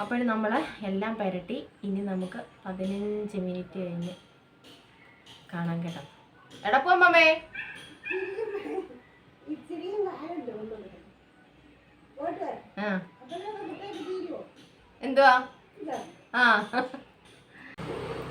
അപ്പോൾ നമ്മൾ എല്ലാം പുരട്ടി ഇനി നമുക്ക് പതിനഞ്ച് മിനിറ്റ് കഴിഞ്ഞ് കാണാൻ കേട്ടോ. എടപ്പമ്മേ എന്തുവാ? ആ.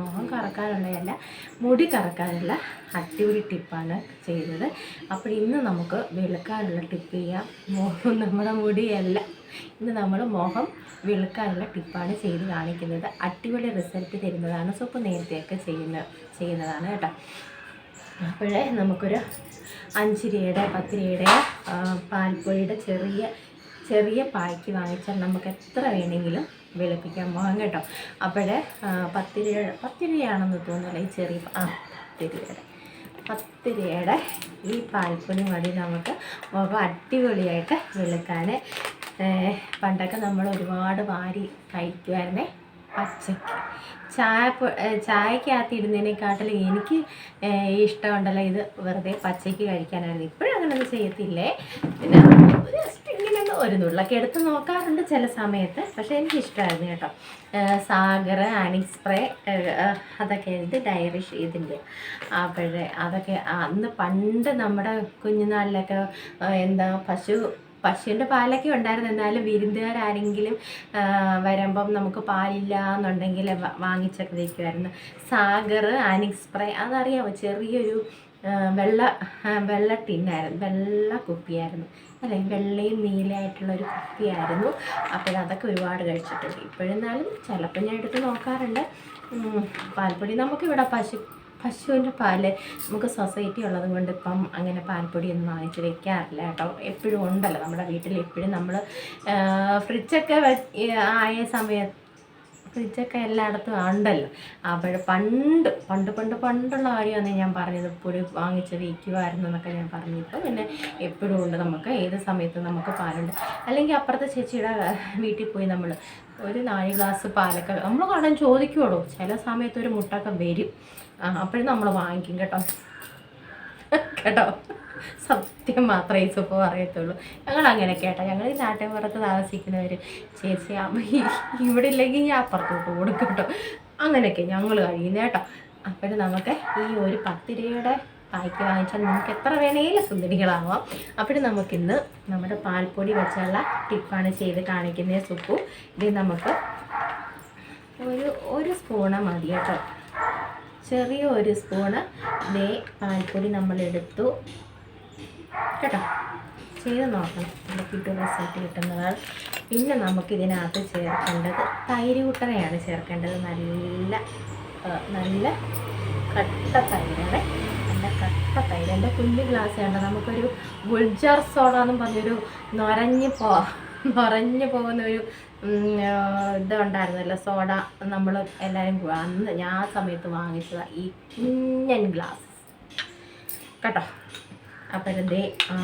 മുഖം കറക്കാനുള്ളതല്ല മുടി കറക്കാനുള്ള അടിപൊളി ടിപ്പാണ് ചെയ്തത്. അപ്പോൾ ഇന്ന് നമുക്ക് വെളുക്കാനുള്ള ടിപ്പ് ചെയ്യാം. മുഖം നമ്മുടെ മുടിയല്ല ഇന്ന് നമ്മൾ മുഖം വെളുക്കാനുള്ള ടിപ്പാണ് ചെയ്ത് കാണിക്കുന്നത്. അടിപൊളി റിസൾട്ട് തരുന്നതാണ്. സോപ്പ് നേരത്തെയൊക്കെ ചെയ്യുന്ന ചെയ്യുന്നതാണ് കേട്ടോ. അപ്പോഴേ നമുക്കൊരു അഞ്ച് രൂപയുടെ പത്ത് രൂപയുടെ പാൽപ്പൊടിയുടെ ചെറിയ ചെറിയ പായ്ക്ക് വാങ്ങിച്ചാൽ നമുക്ക് എത്ര വേണമെങ്കിലും വെളുപ്പിക്കാൻ പോകാം കേട്ടോ. അപ്പോഴേ പത്തിരിയുടെ പത്തിരിയാണെന്ന് തോന്നുന്നില്ല ഈ ചെറിയ ആ പത്തിരിയുടെ. പത്തിരിയുടെ ഈ പാൽപ്പൊടി മതി നമുക്ക്. മുഖം അടിപൊളിയായിട്ട് വെളുക്കാൻ പണ്ടൊക്കെ നമ്മൾ ഒരുപാട് വാരി കഴിക്കുമായിരുന്നേ പച്ചയ്ക്ക് ചായ ചായക്കകത്ത് ഇടുന്നതിനെക്കാട്ടിലും എനിക്ക് ഇഷ്ടമുണ്ടല്ലോ ഇത് വെറുതെ പച്ചയ്ക്ക് കഴിക്കാനായിരുന്നു. ഇപ്പോഴും അങ്ങനെയൊന്നും ചെയ്യത്തില്ലേ? പിന്നെ ഒരു നുള്ളൊക്കെ എടുത്ത് നോക്കാറുണ്ട് ചില സമയത്ത്. പക്ഷേ എനിക്ക് ഇഷ്ടമായിരുന്നു കേട്ടോ സാഗർ ആനിക് സ്പ്രേ അതൊക്കെ എഴുതി ഡയറിഷ് ഇതിന്റെ അപ്പോഴേ അതൊക്കെ അന്ന് പണ്ട് നമ്മുടെ കുഞ്ഞുനാളിലൊക്കെ എന്താ പശു പശുവിന്റെ പാലൊക്കെ ഉണ്ടായിരുന്നു. എന്നാലും വിരുന്നുകാരാരെങ്കിലും വരുമ്പം നമുക്ക് പാലില്ല എന്നുണ്ടെങ്കിൽ വാങ്ങിച്ചൊക്കെ വയ്ക്കുമായിരുന്നു സാഗർ ആനിക് സ്പ്രേ അതറിയാമോ ചെറിയൊരു വെള്ള വെള്ള ടിന്നായിരുന്നു. വെള്ള കുപ്പിയായിരുന്നു. അല്ലെ? വെള്ളയും നീലയായിട്ടുള്ള ഒരു കുപ്പിയായിരുന്നു. അപ്പോൾ അതൊക്കെ ഒരുപാട് കഴിച്ചിട്ടുണ്ട്. ഇപ്പോഴെന്നാലും ചിലപ്പോൾ ഞാൻ എടുത്ത് നോക്കാറുണ്ട്. പാൽപ്പൊടി നമുക്കിവിടെ പശു പശുവിന്റെ പാൽ നമുക്ക് സൊസൈറ്റി ഉള്ളത് കൊണ്ട് ഇപ്പം അങ്ങനെ പാൽപ്പൊടിയൊന്നും വാങ്ങിച്ച് വെക്കാറില്ല കേട്ടോ. എപ്പോഴും ഉണ്ടല്ലോ. നമ്മുടെ വീട്ടിൽ എപ്പോഴും നമ്മൾ ഫ്രിഡ്ജൊക്കെ ആയ സമയത്ത് ഫ്രിഡ്ജൊക്കെ എല്ലായിടത്തും ഉണ്ടല്ലോ. അപ്പോൾ പണ്ട് പണ്ട് പണ്ട് പണ്ടുള്ള കാര്യമാണ് ഞാൻ പറഞ്ഞത്. പൊടി വാങ്ങിച്ച് വയ്ക്കുമായിരുന്നു എന്നൊക്കെ ഞാൻ പറഞ്ഞു ഇപ്പോൾ പിന്നെ എപ്പോഴും ഉണ്ട് നമുക്ക്. ഏത് സമയത്തും നമുക്ക് പാലുണ്ട്. അല്ലെങ്കിൽ അപ്പുറത്തെ ചേച്ചിയുടെ വീട്ടിൽ പോയി നമ്മൾ ഒരു നാല് ഗ്ലാസ് പാലൊക്കെ നമ്മൾ കാണാൻ ചോദിക്കുള്ളൂ ചില സമയത്ത് ഒരു മുട്ടൊക്കെ വരും. അപ്പോഴും നമ്മൾ വാങ്ങിക്കും കേട്ടോ. കേട്ടോ? സത്യം മാത്രമേ ഈ സൂപ്പ് പറയത്തുള്ളൂ. ഞങ്ങൾ അങ്ങനെ കേട്ടോ. ഞങ്ങൾ ഈ നാട്ടിൻപുറത്ത് താമസിക്കുന്നവർ ചേച്ചി അമ്മ ഇവിടെ ഇല്ലെങ്കിൽ ഞാൻ അപ്പുറത്തോട്ട് കൊടുക്കും കേട്ടോ. അങ്ങനെയൊക്കെ ഞങ്ങൾ കഴിയുന്നത് കേട്ടോ. അപ്പോഴും നമുക്ക് ഈ ഒരു പത്ത് രൂപയുടെ പായ്ക്ക് വാങ്ങിച്ചാൽ നമുക്ക് എത്ര വേണേലും സുന്ദരികളാവാം. അപ്പോൾ നമുക്കിന്ന് നമ്മുടെ പാൽപ്പൊടി വെച്ചുള്ള ടിപ്പാണ് ചെയ്ത് കാണിക്കുന്നത് സുപ്പു ഇത് നമുക്ക് ഒരു ഒരു സ്പൂണ് മതി കേട്ടോ. ചെറിയ ഒരു സ്പൂണ് ദേ പാൽപ്പൊടി നമ്മൾ എടുത്തു കേട്ടോ? ചെയ്ത് നോക്കണം. നമുക്ക് കിട്ടും റിസൾട്ട് കിട്ടുന്നതാണ്. പിന്നെ നമുക്കിതിനകത്ത് ചേർക്കേണ്ടത് തൈര് കൂട്ടനെയാണ് ചേർക്കേണ്ടത്. നല്ല നല്ല കട്ട തൈരാണ്. നല്ല കട്ട തൈര്. എന്റെ കുഞ്ഞു ഗ്ലാസ് വേണ്ട നമുക്കൊരു ഗുൾജാർ സോഡ എന്നും പറഞ്ഞൊരു നൊരഞ്ഞ് പോ നൊരഞ്ഞു പോകുന്ന ഒരു ഇതുണ്ടായിരുന്നല്ലോ. സോഡ നമ്മൾ എല്ലാവരും അന്ന് ഞാൻ ആ സമയത്ത് വാങ്ങിച്ചതാണ് ഈ കുഞ്ഞൻ ഗ്ലാസ്. കേട്ടോ? അപ്പോഴത്തെ ആ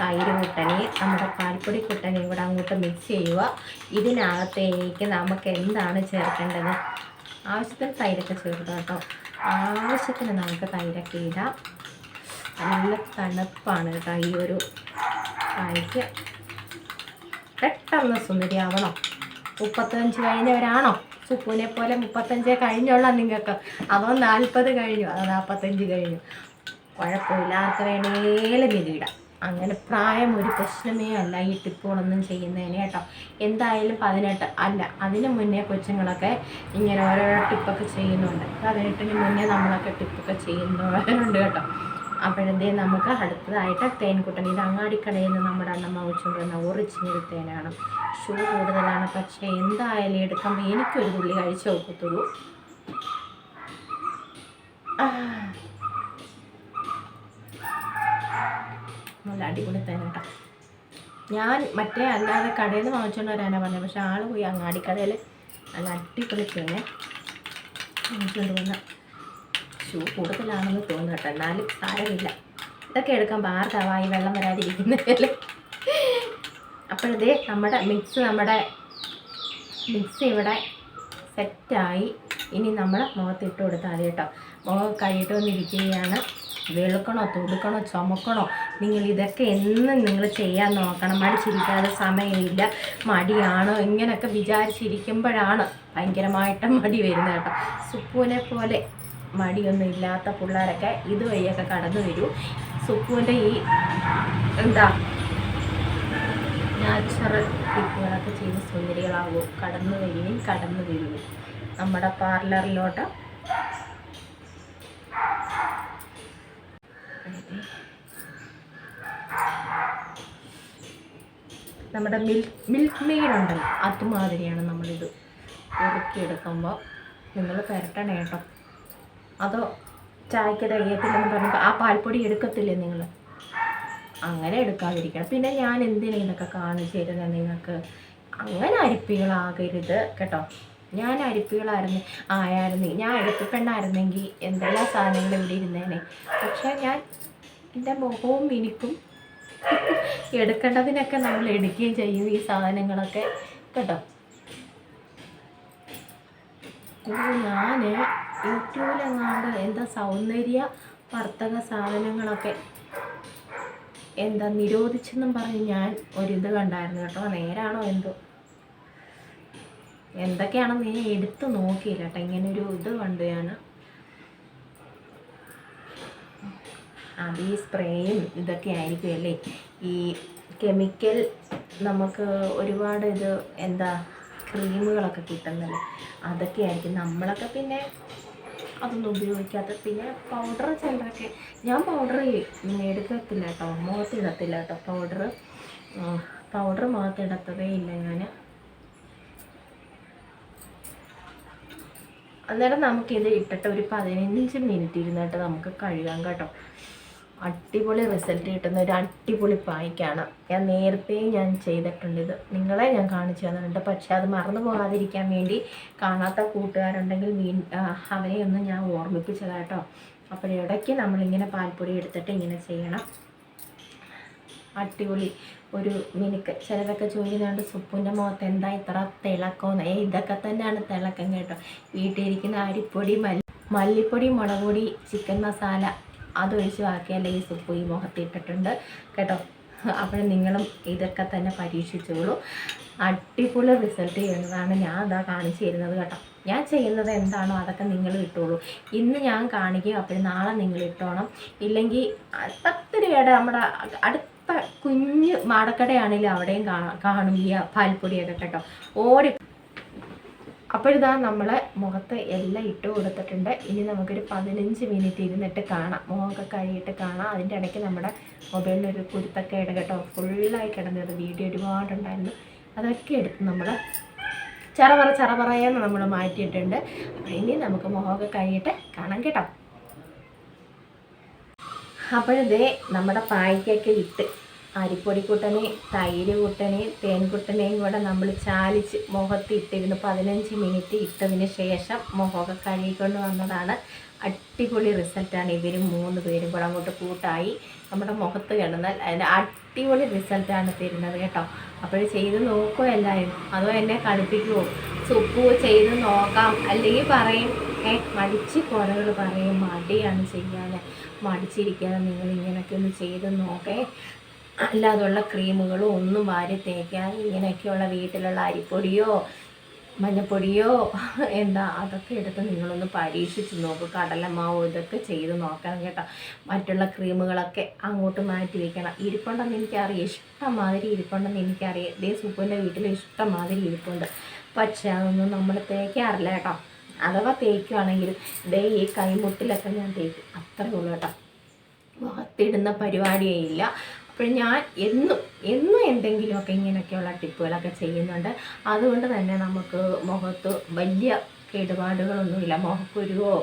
തൈര് കുട്ടനെ നമ്മുടെ പാൽപ്പൊടി കുട്ടനെ ഇവിടെ അങ്ങോട്ട് മിക്സ് ചെയ്യുക. ഇതിനകത്തേക്ക് നമുക്ക് എന്താണ് ചേർക്കേണ്ടത്? ആവശ്യത്തിന് തൈരൊക്കെ ചേർക്കുക കേട്ടോ. ആവശ്യത്തിന് നമുക്ക് തൈരൊക്കെ ഇടാം. നല്ല തണുപ്പാണ് കേട്ടോ ഈ ഒരു കായ്ക്ക് പെട്ടെന്ന് സുന്ദരിയാവണം. മുപ്പത്തഞ്ച് കഴിഞ്ഞവരാണോ? സുപ്പുവിനെ പോലെ മുപ്പത്തഞ്ച് കഴിഞ്ഞുള്ള നിങ്ങൾക്ക്. അതോ നാൽപ്പത് കഴിഞ്ഞു അതോ നാൽപ്പത്തഞ്ച് കഴിഞ്ഞു. കുഴപ്പമില്ല ആർക്ക് വേണേലും ഇതിടാം അങ്ങനെ പ്രായം ഒരു പ്രശ്നമേ അല്ല ഈ ടിപ്പുകളൊന്നും ചെയ്യുന്നതിന് കേട്ടോ. എന്തായാലും പതിനെട്ട് അല്ല അതിന് മുന്നേ കൊച്ചുങ്ങളൊക്കെ ഇങ്ങനെ ഓരോരോ ടിപ്പൊക്കെ ചെയ്യുന്നുണ്ട്. പതിനെട്ടിന് മുന്നേ നമ്മളൊക്കെ ടിപ്പൊക്കെ ചെയ്യുന്നവരുണ്ട് കേട്ടോ. അപ്പോഴത്തേ നമുക്ക് അടുത്തതായിട്ട് തേൻകുട്ടൻ ഇത് അങ്ങാടിക്കടയിൽ നിന്ന് നമ്മുടെ അണ്ണമ്മ വെച്ചുകൊണ്ടിരുന്ന ഒറിജിനൽ തേനാണ് ഷൂ കൂടുതലാണ് പക്ഷേ എന്തായാലും എടുക്കുമ്പോൾ എനിക്കൊരു തുള്ളി കഴിച്ച് നോക്കത്തുള്ളൂ. നല്ല അടിപൊളി തേനാട്ടോ ഞാൻ മറ്റേ അല്ലാതെ കടയിൽ നിന്ന് വാങ്ങിച്ചുകൊണ്ട് വരാനാണ് പറഞ്ഞത് പക്ഷെ ആൾ പോയി അങ്ങാടിക്കടയിൽ നല്ല അടിപൊളി തേനെ. വാങ്ങിച്ചുകൊണ്ട് വന്ന. ഷൂ കൂടുതലാണെന്ന് തോന്നുന്നു കേട്ടോ. എന്നാലും സാരമില്ല. ഇതൊക്കെ എടുക്കാൻ ആർക്കാവാ ഈ വെള്ളം വരാതിരിക്കുന്നതല്ലേ അപ്പോഴതേ നമ്മുടെ മിക്സ് നമ്മുടെ മിക്സ് ഇവിടെ സെറ്റായി ഇനി നമ്മൾ മുഖത്തിട്ട് കൊടുത്താൽ മതി കേട്ടോ. മുഖം കഴിയിട്ട് വന്നിരിക്കുകയാണ്. വെളുക്കണോ തൊടുക്കണോ ചുമക്കണോ? നിങ്ങൾ ഇതൊക്കെ എന്നും നിങ്ങൾ ചെയ്യാൻ നോക്കണം. മടിച്ചിരിക്കാതെ സമയമില്ല. മടിയാണോ? ഇങ്ങനെയൊക്കെ വിചാരിച്ചിരിക്കുമ്പോഴാണ് ഭയങ്കരമായിട്ട് മടി വരുന്നത് കേട്ടോ. സുപ്പൂനെ പോലെ മടിയൊന്നും ഇല്ലാത്ത പിള്ളേരൊക്കെ ഇതുവഴിയൊക്കെ കടന്നു വരൂ. സുക്കുവിന്റെ ഈ എന്താ നാച്ചുറൽ ടിപ്പുകളൊക്കെ ചെയ്ത് സുന്ദരികളാവും. കടന്നു വരികയും കടന്നു വരികയും. നമ്മുടെ പാർലറിലോട്ട് നമ്മുടെ മിൽക്ക് മിൽക്ക് മെയ്ഡ് ഉണ്ടല്ലോ അതുമാതിരിയാണ് നമ്മളിത് ഉറുക്കിയെടുക്കുമ്പോൾ നിങ്ങൾ പുരട്ടണേ കേട്ടോ. അതോ ചായക്ക് തികയത്തില്ലെന്ന് പറഞ്ഞപ്പോൾ ആ പാൽപ്പൊടി എടുക്കത്തില്ലേ നിങ്ങൾ അങ്ങനെ എടുക്കാതിരിക്കണം. പിന്നെ ഞാൻ എന്തിനാ ഇതൊക്കെ കാണിച്ചു തരുന്നത് നിങ്ങൾക്ക് അങ്ങനെ അരിപ്പികളാകരുത് കേട്ടോ. ഞാൻ അരിപ്പികളായിരുന്നു ആയായിരുന്നു ഞാൻ അരിപ്പിപ്പെണ്ണായിരുന്നെങ്കിൽ എന്തെല്ലാം സാധനങ്ങൾ ഇവിടെ ഇരുന്നേനെ. പക്ഷേ ഞാൻ എന്റെ മുഖവും മിനിക്കും എടുക്കേണ്ടതിനൊക്കെ നമ്മൾ എടുക്കുകയും ചെയ്യും ഈ സാധനങ്ങളൊക്കെ. കേട്ടോ. ഞാൻ യൂട്യൂബിലെങ്ങാണ്ട് എന്താ സൗന്ദര്യ വർത്തക സാധനങ്ങളൊക്കെ എന്താ നിരോധിച്ചെന്നും പറഞ്ഞ് ഞാൻ ഒരിത് കണ്ടായിരുന്നു കേട്ടോ. നേരാണോ എന്തോ? എന്തൊക്കെയാണെന്ന് ഞാൻ എടുത്ത് നോക്കിയില്ല കേട്ടോ? ഇങ്ങനെ ഒരു ഇത് കണ്ടു ഞാൻ അത് ഈ സ്പ്രേയും ഇതൊക്കെ ആയിരിക്കും അല്ലേ? ഈ കെമിക്കൽ നമുക്ക് ഒരുപാട് ഇത് എന്താ ക്രീമുകളൊക്കെ കിട്ടുന്നത്. അതൊക്കെ ആയിരിക്കും നമ്മളൊക്കെ പിന്നെ അതൊന്നും ഉപയോഗിക്കാത്ത പിന്നെ പൗഡർ ചിലരൊക്കെ ഞാൻ പൗഡർ എടുക്കത്തില്ല കേട്ടോ. മുഖത്തിടത്തില്ല കേട്ടോ. പൗഡർ പൗഡർ മുഖത്തിടത്തതേ ഇല്ല ഞാൻ അന്നേരം നമുക്കിത് ഇട്ടിട്ട് ഒരു പതിനഞ്ച് മിനിറ്റ് ഇരുന്നിട്ട് നമുക്ക് കഴുകാം കേട്ടോ. അടിപൊളി റിസൾട്ട് കിട്ടുന്ന ഒരു അടിപൊളി പായ്ക്കാണ്. ഞാൻ നേരത്തെ ഞാൻ ചെയ്തിട്ടുണ്ട് ഇത്. നിങ്ങളെ ഞാൻ കാണിച്ചു തന്നിട്ടുണ്ട്. പക്ഷെ അത് മറന്നു പോകാതിരിക്കാൻ വേണ്ടി കാണാത്ത കൂട്ടുകാരുണ്ടെങ്കിൽ വീ അവരെ ഒന്ന് ഞാൻ ഓർമ്മിപ്പിച്ചതാട്ടോ. അപ്പോൾ ഇടയ്ക്ക് നമ്മളിങ്ങനെ പാൽപ്പൊടി എടുത്തിട്ട് ഇങ്ങനെ ചെയ്യണം. അടിപൊളി ഒരു മിനുക്ക്. ചിലരൊക്കെ ചോദിക്കുന്നുണ്ട് സുപ്പുന്റെ മുഖത്ത് എന്താ ഇത്ര തിളക്കമെന്ന്? ഏ ഇതൊക്കെ തന്നെയാണ് തിളക്കം കേട്ടോ. വീട്ടിലിരിക്കുന്ന അരിപ്പൊടി മല്ലി മല്ലിപ്പൊടി മുളക് പൊടി ചിക്കൻ മസാല അതൊഴിച്ച് ബാക്കിയല്ല ഈ സുപ്പ് ഈ മുഖത്തിട്ടിട്ടുണ്ട് കേട്ടോ? അപ്പോൾ നിങ്ങളും ഇതൊക്കെ തന്നെ പരീക്ഷിച്ചോളൂ. അടിപൊളി റിസൾട്ട് ചെയ്യുന്നതാണ് ഞാൻ അതാ കാണിച്ചു തരുന്നത് കേട്ടോ. ഞാൻ ചെയ്യുന്നത് എന്താണോ അതൊക്കെ നിങ്ങൾ ഇട്ടോളൂ. ഇന്ന് ഞാൻ കാണിക്കും അപ്പോൾ നാളെ നിങ്ങൾ ഇട്ടോണം. ഇല്ലെങ്കിൽ പത്ത് നമ്മുടെ അടുത്ത കുഞ്ഞ് മാടക്കടയാണെങ്കിലും അവിടെയും കാണും ഈ പാൽപ്പൊടിയൊക്കെ കേട്ടോ. ഓടി അപ്പോഴിതാ നമ്മളെ മുഖത്ത് എല്ലാം ഇട്ട് കൊടുത്തിട്ടുണ്ട്. ഇനി നമുക്കൊരു പതിനഞ്ച് മിനിറ്റ് ഇരുന്നിട്ട് കാണാം. മുഖമൊക്കെ കഴുകിയിട്ട് കാണാം. അതിന്റെ ഇടയ്ക്ക് നമ്മുടെ മൊബൈലിനൊരു കുരുത്തൊക്കെ ഇട കേട്ടോ. ഫുള്ളായി കിടന്നത് വീഡിയോ ഒരുപാടുണ്ടായിരുന്നു. അതൊക്കെ എടുത്ത് നമ്മൾ ചറപറ ചറപറയെന്ന് നമ്മൾ മാറ്റിയിട്ടുണ്ട്. ഇനി നമുക്ക് മുഖമൊക്കെ കഴുകിയിട്ട് കാണാം കേട്ടോ. അപ്പോഴിതേ നമ്മുടെ പായ്ക്കൊക്കെ ഇട്ട് അരിപ്പൊടി കുട്ടനെ തൈര് കുട്ടനെ തേൻ കുട്ടനെയും കൂടെ നമ്മൾ ചാലിച്ച് മുഖത്ത് ഇട്ടിരുന്ന് പതിനഞ്ച് മിനിറ്റ് ഇട്ടതിന് ശേഷം മുഖമൊക്കെ കഴുകിക്കൊണ്ട് വന്നതാണ്. അടിപൊളി റിസൾട്ടാണ്. ഇവർ മൂന്ന് പേരും കൂടെ അങ്ങോട്ട് കൂട്ടായി നമ്മുടെ മുഖത്ത് കിടന്നാൽ അതിന് അടിപൊളി റിസൾട്ടാണ് തരുന്നത് കേട്ടോ. അപ്പോൾ ചെയ്ത് നോക്കുമോ എല്ലാവരും അതോ എന്നെ കളിപ്പിക്കുമോ സുപ്പു ചെയ്ത് നോക്കാം. അല്ലെങ്കിൽ പറയും ഏ മടിച്ച് കുറകൾ പറയും. മടിയാണ് ചെയ്യാൻ മടിച്ചിരിക്കാതെ നിങ്ങൾ ഇങ്ങനെയൊക്കെ ഒന്ന് ചെയ്ത് നോക്കേ. അല്ലാതുള്ള ക്രീമുകളും ഒന്നും വാരി തേക്കാതെ ഇങ്ങനെയൊക്കെയുള്ള വീട്ടിലുള്ള അരിപ്പൊടിയോ മഞ്ഞപ്പൊടിയോ എന്താ അതൊക്കെ എടുത്ത് നിങ്ങളൊന്ന് പരീക്ഷിച്ച് നോക്ക്. കടലമാവോ ഇതൊക്കെ ചെയ്ത് നോക്കണം കേട്ടോ. മറ്റുള്ള ക്രീമുകളൊക്കെ അങ്ങോട്ട് മാറ്റി വെക്കണം. ഇരിപ്പുണ്ടെന്ന് എനിക്കറിയാം. ഇഷ്ടംമാതിരി ഇരിപ്പുണ്ടെന്ന് എനിക്കറിയാം. ഇതേ സൂപ്പിന്റെ വീട്ടിൽ ഇഷ്ടംമാതിരി ഇരിപ്പുണ്ട്. പക്ഷേ അതൊന്നും നമ്മൾ തേക്കാറില്ല കേട്ടോ. അഥവാ തേക്കുവാണെങ്കിലും ഇതേ ഈ കൈമുട്ടിലൊക്കെ ഞാൻ തേക്കും. അത്രയേ ഉള്ളൂ കേട്ടോ. മുഖത്തിടുന്ന പരിപാടിയേ ഇല്ല. അപ്പോൾ ഞാൻ എന്നും എന്നും എന്തെങ്കിലുമൊക്കെ ഇങ്ങനെയൊക്കെയുള്ള ടിപ്പുകളൊക്കെ ചെയ്യുന്നുണ്ട്. അതുകൊണ്ട് തന്നെ നമുക്ക് മുഖത്ത് വലിയ കേടുപാടുകളൊന്നുമില്ല. മുഖക്കുരുവോ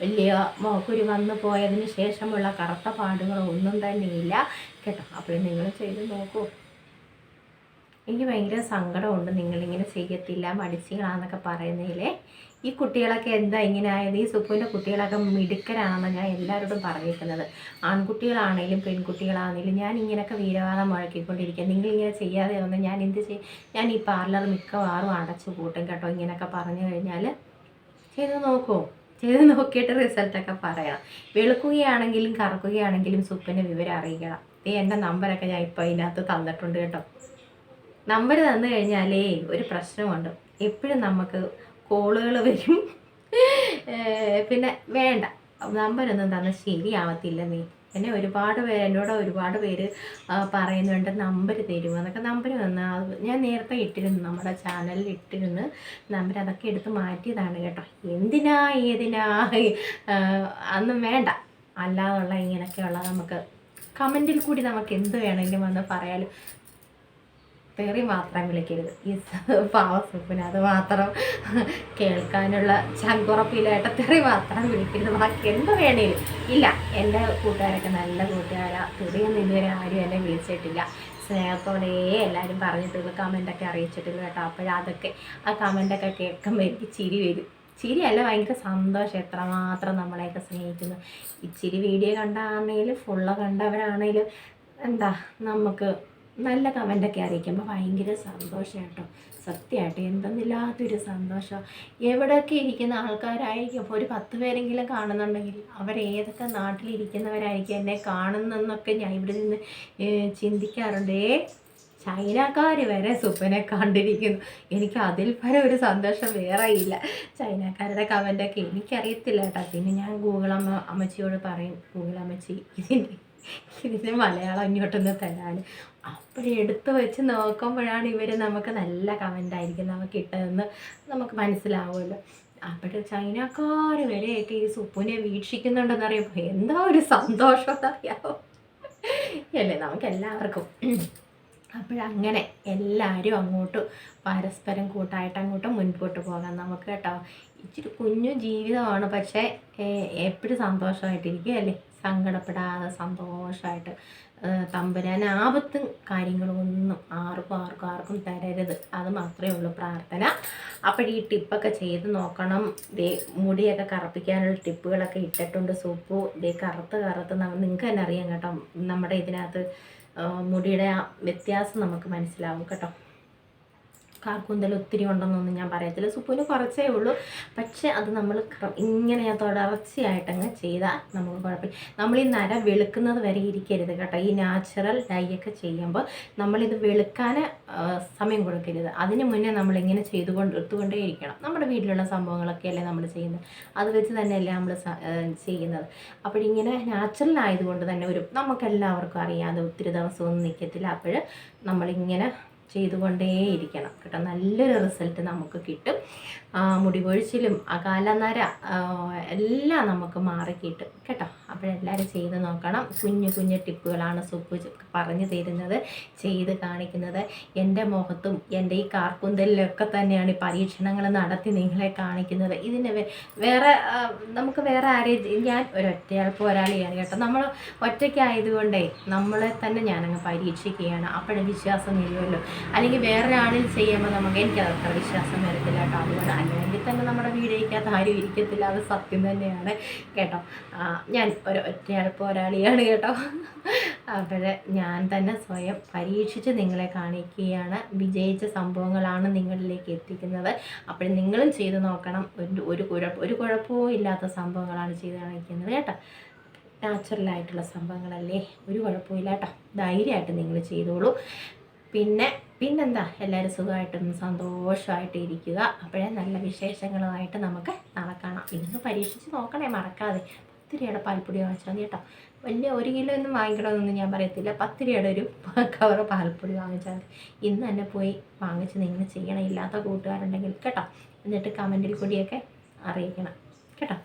വലിയ മുഖക്കുരു വന്നു പോയതിന് ശേഷമുള്ള കറുത്ത പാടുകളോ ഒന്നും തന്നെയില്ല. കേട്ടോ അപ്പോൾ നിങ്ങൾ ചെയ്ത് നോക്കൂ. എനിക്ക് ഭയങ്കര സങ്കടമുണ്ട് നിങ്ങളിങ്ങനെ ചെയ്യത്തില്ല മടിച്ചികളാന്നൊക്കെ പറയുന്നതിലേ. ഈ കുട്ടികളൊക്കെ എന്താ ഇങ്ങനെ ആയത് ഈ സുപ്പുവിന്റെ കുട്ടികളൊക്കെ മിടുക്കരാണെന്ന് ഞാൻ എല്ലാവരോടും പറഞ്ഞിരിക്കുന്നത്. ആൺകുട്ടികളാണെങ്കിലും പെൺകുട്ടികളാണെങ്കിലും ഞാൻ ഇങ്ങനെയൊക്കെ വീരവാദം മുഴക്കിക്കൊണ്ടിരിക്കുക. നിങ്ങളിങ്ങനെ ചെയ്യാതെ വന്നാൽ ഞാൻ എന്ത് ചെയ്യും? ഞാൻ ഈ പാർലർ മിക്കവാറും അടച്ചു കൂട്ടും കേട്ടോ ഇങ്ങനെയൊക്കെ പറഞ്ഞു കഴിഞ്ഞാൽ ചെയ്ത് നോക്കൂ. ചെയ്ത് നോക്കിയിട്ട് റിസൾട്ടൊക്കെ പറയണം. വെളുക്കുകയാണെങ്കിലും കറക്കുകയാണെങ്കിലും സുപ്പിന്റെ വിവരം അറിയിക്കണം. ഈ എന്റെ നമ്പറൊക്കെ ഞാൻ ഇപ്പോൾ ഇതിനകത്ത് തന്നിട്ടുണ്ട് കേട്ടോ. നമ്പർ തന്നു കഴിഞ്ഞാലേ ഒരു പ്രശ്നമുണ്ട്. എപ്പോഴും നമുക്ക് കോളുകൾ വരും. പിന്നെ വേണ്ട. നമ്പരൊന്നും തന്നെ ശരിയാവത്തില്ല നീ. എന്നെ ഒരുപാട് പേര് എന്നോട് ഒരുപാട് പേര് പറയുന്നുണ്ട് നമ്പർ തരുമോ എന്നൊക്കെ. നമ്പർ തന്ന ഞാൻ നേരത്തെ ഇട്ടിരുന്നു നമ്മുടെ ചാനലിൽ ഇട്ടിരുന്ന്. നമ്പർ അതൊക്കെ എടുത്ത് മാറ്റിയതാണ് കേട്ടോ. എന്തിനാ ഏതിനാ? അന്ന് വേണ്ട. അല്ലാതുള്ള ഇങ്ങനെയൊക്കെയുള്ള നമുക്ക് കമന്റിൽ കൂടി നമുക്ക് എന്ത് വേണമെങ്കിലും വന്ന് പറയാലും. തെറി മാത്രം വിളിക്കരുത്. ഈ പാവസുപ്പിന് അത് മാത്രം കേൾക്കാനുള്ള ചങ്കുറപ്പിലായിട്ട് തെറി മാത്രം വിളിക്കരുത്. ബാക്കി എന്ത് വേണേലും. ഇല്ല എന്റെ കൂട്ടുകാരൊക്കെ നല്ല കൂട്ടുകാരാ. തെറിയൊന്നും ഇതുവരെ ആരും എന്നെ വിളിച്ചിട്ടില്ല. സ്നേഹത്തോടെ എല്ലാവരും പറഞ്ഞിട്ടുള്ളൂ കമന്റൊക്കെ അറിയിച്ചിട്ടുള്ളൂ കേട്ടോ. അപ്പോഴതൊക്കെ ആ കമന്റൊക്കെ കേൾക്കുമ്പോൾ എനിക്ക് ചിരി വരും. ചിരിയല്ല ഭയങ്കര സന്തോഷം. എത്രമാത്രം നമ്മളെയൊക്കെ സ്നേഹിക്കുന്നു. ഇച്ചിരി വീഡിയോ കണ്ടാണെങ്കിലും ഫുള്ള് കണ്ടവരാണെങ്കിലും എന്താ നമുക്ക് നല്ല കമന്റൊക്കെ അറിയിക്കുമ്പോൾ ഭയങ്കര സന്തോഷം കേട്ടോ. സത്യമായിട്ട് എന്തെന്നില്ലാത്തൊരു സന്തോഷം. എവിടെയൊക്കെ ഇരിക്കുന്ന ആൾക്കാരായിരിക്കും. ഒരു പത്ത് പേരെങ്കിലും കാണുന്നുണ്ടെങ്കിൽ അവരേതൊക്കെ നാട്ടിലിരിക്കുന്നവരായിരിക്കും എന്നെ കാണുന്നെന്നൊക്കെ ഞാൻ ഇവിടെ നിന്ന് ചിന്തിക്കാറുണ്ട്. ചൈനക്കാർ വരെ സുപ്പനെ കണ്ടിരിക്കുന്നു. എനിക്ക് അതിൽ പരം ഒരു സന്തോഷം വേറെ ഇല്ല. ചൈനക്കാരുടെ കമന്റൊക്കെ എനിക്കറിയത്തില്ല കേട്ടോ. പിന്നെ ഞാൻ ഗൂഗിൾ അമ്മ അമ്മച്ചിയോട് പറയും ഗൂഗിൾ അമ്മച്ചി ഇതിന്റെ ഇതിന് മലയാളം ഇങ്ങോട്ടൊന്ന് തരാൻ. എടുത്തു വെച്ച് നോക്കുമ്പോഴാണ് ഇവർ നമുക്ക് നല്ല കമന്റ് ആയിരിക്കും നമുക്ക് ഇട്ടതെന്ന് നമുക്ക് മനസ്സിലാവുമല്ലോ. അപ്പോൾ ചൈനക്കാർ വരെയൊക്കെ ഈ സുപ്പുനെ വീക്ഷിക്കുന്നുണ്ടെന്ന് അറിയുമ്പോൾ എന്താ ഒരു സന്തോഷം അറിയാമോ അല്ലേ? നമുക്ക് എല്ലാവർക്കും അപ്പോഴങ്ങനെ എല്ലാവരും അങ്ങോട്ട് പരസ്പരം കൂട്ടായിട്ട് അങ്ങോട്ട് മുൻപോട്ട് പോകാം. നമുക്ക് കേട്ടോ ഇച്ചിരി കുഞ്ഞു ജീവിതമാണ്. പക്ഷേ എപ്പോഴും സന്തോഷമായിട്ടിരിക്കും അല്ലേ? സങ്കടപ്പെടാതെ സന്തോഷമായിട്ട് തമ്പുരാൻ ആപത്തും കാര്യങ്ങളൊന്നും ആർക്കും ആർക്കും ആർക്കും തരരുത്. അത് മാത്രമേ ഉള്ളൂ പ്രാർത്ഥന. അപ്പോൾ ഈ ടിപ്പൊക്കെ ചെയ്ത് നോക്കണം. ദേ മുടിയൊക്കെ കറുപ്പിക്കാനുള്ള ടിപ്പുകളൊക്കെ ഇട്ടിട്ടുണ്ട് സൂപ്പ്. ദേ കറുത്ത് കറുത്ത് നിങ്ങൾക്ക് തന്നെ അറിയാം കേട്ടോ. നമ്മുടെ ഇതിനകത്ത് മുടിയുടെ ആ വ്യത്യാസം നമുക്ക് മനസ്സിലാവും കേട്ടോ. കാർക്കൂന്തൽ ഒത്തിരി ഉണ്ടെന്നൊന്നും ഞാൻ പറയത്തില്ല. സുപ്പുവിന് കുറച്ചേ ഉള്ളൂ. പക്ഷേ അത് നമ്മൾ ഇങ്ങനെ തുടർച്ചയായിട്ടങ്ങ് ചെയ്താൽ നമുക്ക് കുഴപ്പമില്ല. നമ്മൾ ഈ നര വെളുക്കുന്നത് വരെ ഇരിക്കരുത് കേട്ടോ. ഈ നാച്ചുറൽ ഡൈ ഒക്കെ ചെയ്യുമ്പോൾ നമ്മളിത് വെളുക്കാൻ സമയം കൊടുക്കരുത്. അതിന് മുന്നേ നമ്മളിങ്ങനെ ചെയ്തുകൊണ്ട് എടുത്തുകൊണ്ടേ ഇരിക്കണം. നമ്മുടെ വീട്ടിലുള്ള സംഭവങ്ങളൊക്കെ അല്ലേ നമ്മൾ ചെയ്യുന്നത്. അത് വെച്ച് തന്നെയല്ലേ നമ്മൾ ചെയ്യുന്നത്. അപ്പോഴിങ്ങനെ നാച്ചുറൽ ആയതുകൊണ്ട് തന്നെ ഒരു നമുക്കെല്ലാവർക്കും അറിയാതെ ഒത്തിരി ദിവസമൊന്നും നിൽക്കത്തില്ല. അപ്പോൾ നമ്മളിങ്ങനെ ചെയ്തുകൊണ്ടേയിരിക്കണം. കേട്ടോ? നല്ലൊരു റിസൾട്ട് നമുക്ക് കിട്ടും. മുടി കൊഴിച്ചിലും അകാലനര എല്ലാം നമുക്ക് മാറി കിട്ടും കേട്ടോ? അപ്പോഴെല്ലാവരും ചെയ്ത് നോക്കണം. കുഞ്ഞു കുഞ്ഞു ടിപ്പുകളാണ് സുപ്പ് പറഞ്ഞു തരുന്നത് ചെയ്ത് കാണിക്കുന്നത്. എന്റെ മുഖത്തും എന്റെ ഈ കാർക്കുന്തലിലൊക്കെ തന്നെയാണ് ഈ പരീക്ഷണങ്ങൾ നടത്തി നിങ്ങളെ കാണിക്കുന്നത്. ഇതിന് വേറെ നമുക്ക് വേറെ ആരെയും ഞാൻ ഒരൊറ്റയാൾ പോരാളിയാണ് കേട്ടോ. നമ്മൾ ഒറ്റയ്ക്കായതുകൊണ്ടേ നമ്മളെ തന്നെ ഞാനങ്ങ് പരീക്ഷിക്കുകയാണ്. അപ്പോഴും വിശ്വാസം വരുമല്ലോ അല്ലെങ്കിൽ വേറെ വേറൊരാളിൽ ചെയ്യുമ്പോൾ നമുക്ക് എനിക്ക് അത്ര വിശ്വാസം വരത്തില്ല കേട്ടോ. അതുകൊണ്ട് അല്ലെങ്കിൽ തന്നെ നമ്മുടെ വീടിനകത്ത് ആരും ഇരിക്കത്തില്ല. അത് സത്യം തന്നെയാണ് കേട്ടോ. ഞാൻ ഒരു ഒറ്റയാൾ പോരാളിയാണ് കേട്ടോ. അപ്പോൾ ഞാൻ തന്നെ സ്വയം പരീക്ഷിച്ച് നിങ്ങളെ കാണിക്കുകയാണ്. വിജയിച്ച സംഭവങ്ങളാണ് നിങ്ങളിലേക്ക് എത്തിക്കുന്നത്. അപ്പോൾ നിങ്ങളും ചെയ്ത് നോക്കണം. ഒരു ഒരു കുഴപ്പം ഒരു കുഴപ്പവും ഇല്ലാത്ത സംഭവങ്ങളാണ് ചെയ്ത് കാണിക്കുന്നത് കേട്ടോ. നാച്ചുറലായിട്ടുള്ള സംഭവങ്ങളല്ലേ? ഒരു കുഴപ്പമില്ല കേട്ടോ. ധൈര്യമായിട്ട് നിങ്ങൾ ചെയ്തോളൂ. പിന്നെ പിന്നെന്താ? എല്ലാവരും സുഖമായിട്ടും സന്തോഷമായിട്ട് ഇരിക്കുക. അപ്പോഴേ നല്ല വിശേഷങ്ങളുമായിട്ട് നമുക്ക് നാളെ കാണാം. ഇന്ന് പരീക്ഷിച്ച് നോക്കണേ മറക്കാതെ. പത്ത് പാൽപ്പൊടി വാങ്ങിച്ചാൽ കേട്ടോ. വലിയ ഒരു കിലോ ഒന്നും വാങ്ങിക്കണമെന്നൊന്നും ഞാൻ പറയത്തില്ല. പത്ത് ഒരു കവർ പാൽപ്പൊടി വാങ്ങിച്ചാൽ മതി. ഇന്ന് തന്നെ പോയി വാങ്ങിച്ച് നിങ്ങൾ ചെയ്യണം. ഇല്ലാത്ത കൂട്ടുകാരുണ്ടെങ്കിൽ കേട്ടോ. എന്നിട്ട് കമന്റിൽ കൂടിയൊക്കെ അറിയിക്കണം. കേട്ടോ?